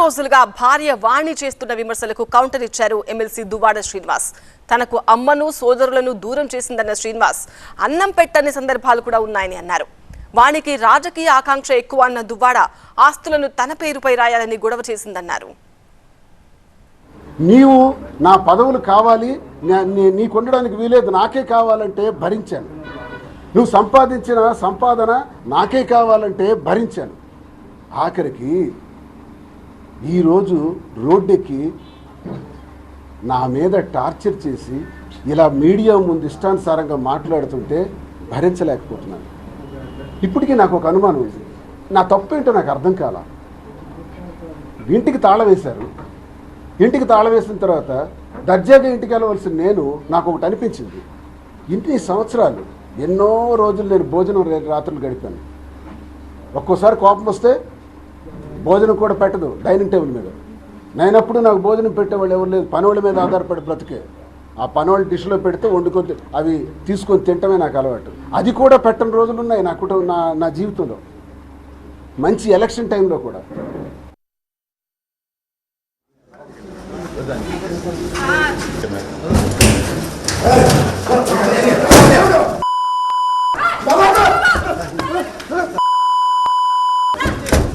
రోజులుగా భార్య వాణి చేస్తున్న విమర్శలకు కౌంటర్ ఇచ్చారు ఎమ్మెల్సీ దువ్వాడ శ్రీనివాస్. తనకు అమ్మను సోదరులను దూరం చేసిందన్న శ్రీనివాస్ అన్నం పెట్టని సందర్భాలు కూడా ఉన్నాయని అన్నారు. వాణికి రాజకీయ ఆకాంక్ష ఎక్కువ అన్న దువ్వాడ ఆస్తులను తన పేరుపై రాయాలని గొడవ చేసిందన్నారు. నీవు నా పదవులు కావాలి నీ- నీకు ఉండడానికి వీలేదు నాకే కావాలంటే భరించాను. నువ్వు సంపాదించిన సంపాదన నాకే కావాలంటే భరించాను. ఆఖరికి ఈరోజు రోడ్డెక్కి నా మీద టార్చర్ చేసి ఇలా మీడియా ముందు ఇష్టానుసారంగా మాట్లాడుతుంటే భరించలేకపోతున్నాను. ఇప్పటికీ నాకు ఒక అనుమానం ఉంది. నా తప్పేంటో నాకు అర్థం కాల. ఇంటికి తాళం వేశారు. ఇంటికి తాళం వేసిన తర్వాత దర్జాగా ఇంటికి వెళ్ళవలసిన నేను నాకు ఒకటి అనిపించింది. ఇన్ని సంవత్సరాలు ఎన్నో రోజులు నేను భోజనం రాత్రులు గడిపాను. ఒక్కోసారి కోపం వస్తే భోజనం కూడా పెట్టదు డైనింగ్ టేబుల్ మీద. నేనప్పుడు నాకు భోజనం పెట్టేవాళ్ళు ఎవరు లేదు పనోళ్ళ మీద ఆధారపడి బ్రతికే. ఆ పనోళ్ళు డిష్లో పెడితే వండుకొని అవి తీసుకొని తింటమే నాకు అలవాటు. అది కూడా పెట్టని రోజులు ఉన్నాయి నా కుటుంబం నా నా జీవితంలో. మంచి ఎలక్షన్ టైంలో కూడా.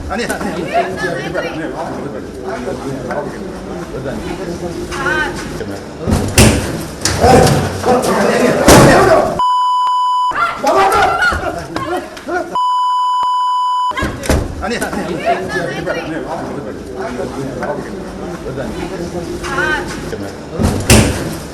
啊，你啊，你这边这边这边，啊，这边，啊，这边，这边，啊，啊，你啊，这边这边，啊，这边，啊，这边，这边，啊，这边，啊，这边，这边，啊，这边，啊，这边，这边，